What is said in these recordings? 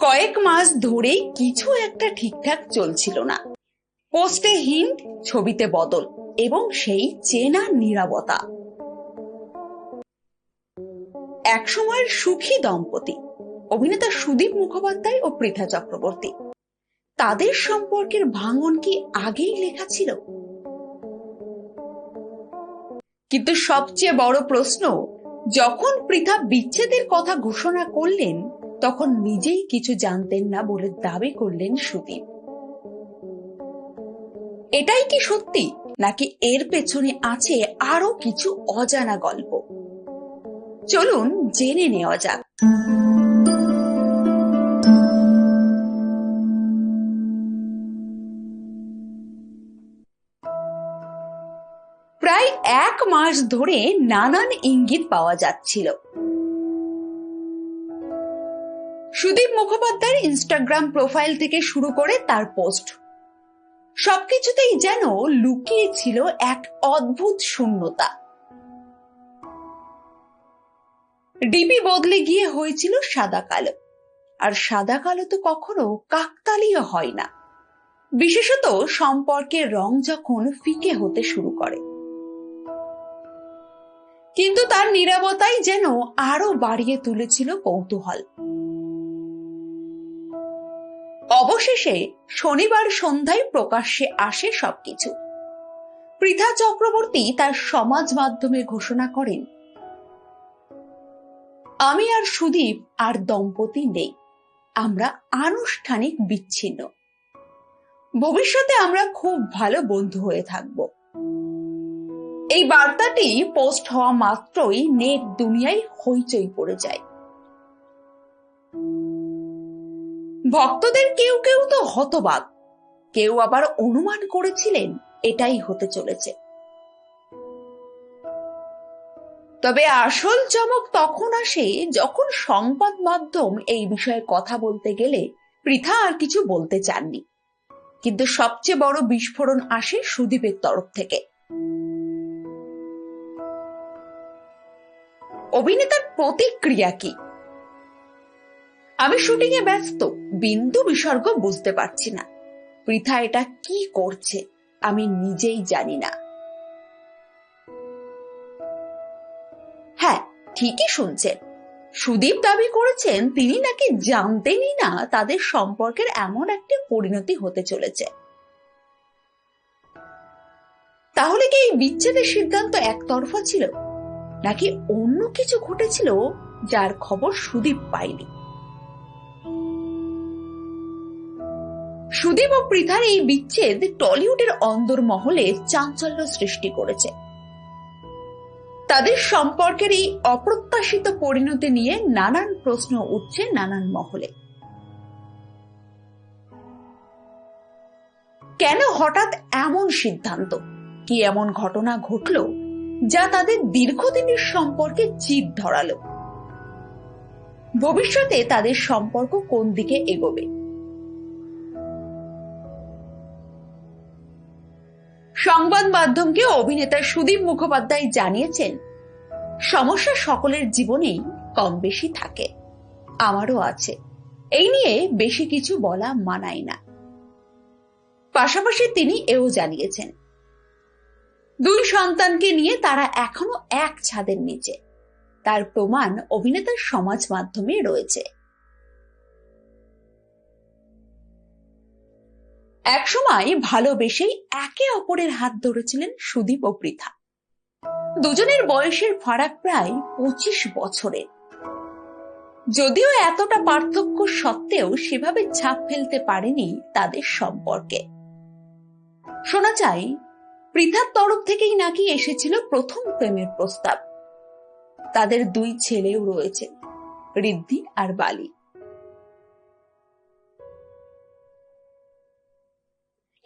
কয়েক মাস ধরে কিছু একটা ঠিকঠাক চলছিল না। পোস্টে হিন্ট, ছবিতে বদল এবং সেই চেনা নিরাপত্তা একসময়ের সুখী দম্পতি, অভিনেতা সুদীপ মুখোপাধ্যায় ও পৃথা চক্রবর্তী। তাদের সম্পর্কের ভাঙন কি আগেই লেখা ছিল? কিন্তু সবচেয়ে বড় প্রশ্ন যখন পৃথা বিচ্ছেদের কথা ঘোষণা করলেন, তখন নিজেই কিছু জানতেন না বলে দাবি করলেন সুদীপ। এটাই কি সত্যি? নাকি এর পেছনে আছে আরও কিছু অজানা গল্প? চলুন জেনে নেওয়া যাক। এক মাস ধরে নানান ইঙ্গিত পাওয়া যাচ্ছিল। সুদীপ মুখোপাধ্যায়ের ইনস্টাগ্রাম প্রোফাইল থেকে শুরু করে তার পোস্ট সবকিছুতেই যেন লুকিয়ে ছিল এক অদ্ভুত শূন্যতা। ডিপি বদলে গিয়ে হয়েছিল সাদা কালো। আর সাদা কালো তো কখনো কাকতালীয় হয় না। বিশেষত সম্পর্কের রং যখন ফিকে হতে শুরু করে। কিন্তু তার নিরাপত্তাই যেন আরও বাড়িয়ে তুলেছিল কৌতূহল। অবশেষে শনিবার সন্ধ্যায় প্রকাশ্যে আসে সবকিছু। পৃথা চক্রবর্তী তার সমাজ মাধ্যমে ঘোষণা করেন, আমি আর সুদীপ আর দম্পতি নেই। আমরা আনুষ্ঠানিক বিচ্ছিন্ন। ভবিষ্যতে আমরা খুব ভালো বন্ধু হয়ে থাকব। এই বার্তাটি পোস্ট হওয়া মাত্রই নেট দুনিয়ায় হইচই পড়ে যায়। ভক্তদের কেউ কেউ তো হতবাক। কেউ আবার অনুমান করেছিলেন এটাই হতে চলেছে। তবে আসল চমক তখন আসে যখন সংবাদ মাধ্যম এই বিষয়ে কথা বলতে গেলে পৃথা আর কিছু বলতে চাননি। কিন্তু সবচেয়ে বড় বিস্ফোরণ আসে সুদীপের তরফ থেকে। অভিনেতার প্রতিক্রিয়া কি? আমি শুটিং এ ব্যস্ত, বিন্দু বিসর্গ বুঝতে পারছি না। পৃথা এটা কি করছে, আমি নিজেই জানি না। হ্যাঁ ঠিকই শুনছেন। সুদীপ দাবি করেছেন, তিনি নাকি জানতেনই না তাদের সম্পর্কের এমন একটি পরিণতি হতে চলেছে। তাহলে কি এই বিচ্ছেদের সিদ্ধান্ত একতরফা ছিল? নাকি অন্য কিছু ঘটেছিল যার খবর সুদীপ পায়নি? সুদীপ ও পৃথার এই বিচ্ছেদ টলিউডের অন্দরমহলে চাঞ্চল্য সৃষ্টি করেছে। তাদের সম্পর্কের এই অপ্রত্যাশিত পরিণতি নিয়ে নানান প্রশ্ন উঠছে নানান মহলে। কেন হঠাৎ এমন সিদ্ধান্ত? কি এমন ঘটনা ঘটল? যা তাদের দীর্ঘদিনের সম্পর্কে চিত ধরালো। ভবিষ্যতে তাদের সম্পর্ক কোন দিকে এগোবে? সংবাদ মাধ্যমকে অভিনেতা সুদীপ মুখোপাধ্যায় জানিয়েছেন, সমস্যা সকলের জীবনেই কম বেশি থাকে, আমারও আছে। এই নিয়ে বেশি কিছু বলা মানায় না। পাশাপাশি তিনি এও জানিয়েছেন দুই সন্তানকে নিয়ে তারা এখনও এক ছাদের নিচে। তার প্রমাণ অভিনেতার সমাজ মাধ্যমে রয়েছে। একসময় ভালোবেসেই একে অপরের হাত ধরেছিলেন সুদীপ ও পৃথা। দুজনের বয়সের ফারাক প্রায় পঁচিশ বছরের যদিও এতটা পার্থক্য সত্ত্বেও সেভাবে ছাপ ফেলতে পারেনি তাদের সম্পর্কে। শোনা যায় পৃথার তরফ থেকেই নাকি এসেছিল প্রথম প্রেমের প্রস্তাব। তাদের দুই ছেলেও রয়েছে, ঋদ্ধি আর বালি।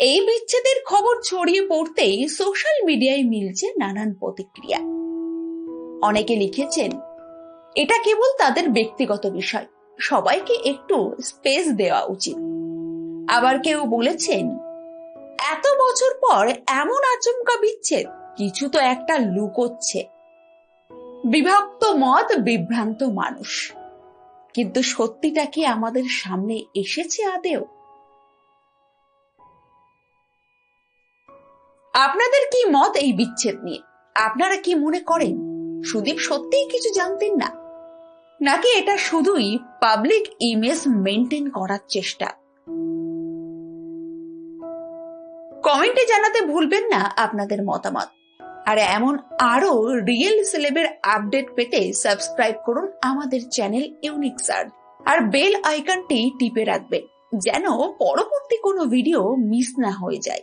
এই বিচ্ছেদের খবর ছড়িয়ে পড়তেই সোশ্যাল মিডিয়ায় মিলছে নানান প্রতিক্রিয়া। অনেকে লিখেছেন, এটা কেবল তাদের ব্যক্তিগত বিষয়, সবাইকে একটু স্পেস দেওয়া উচিত। আবার কেউ বলেছেন এত বছর পর এমন আচমকা বিচ্ছেদ, কিছু তো একটা লুকোচ্ছে। বিভক্ত মত, বিভ্রান্ত মানুষ। কিন্তু সত্যিটা কি আমাদের সামনে এসেছে আদেও? আপনাদের কি মত এই বিচ্ছেদ নিয়ে? আপনারা কি মনে করেন? সুদীপ সত্যিই কিছু জানতেন না। নাকি এটা শুধুই পাবলিক ইমেজ মেনটেন করার চেষ্টা? কমেন্টে জানাতে ভুলবেন না আপনাদের মতামত। আর এমন আরও রিয়েল সিলেবের আপডেট পেতে সাবস্ক্রাইব করুন আমাদের চ্যানেল ইউনিক সার্চ আর বেল আইকনটি টিপে রাখবেন, যেন পরবর্তী কোনো ভিডিও মিস না হয়ে যায়।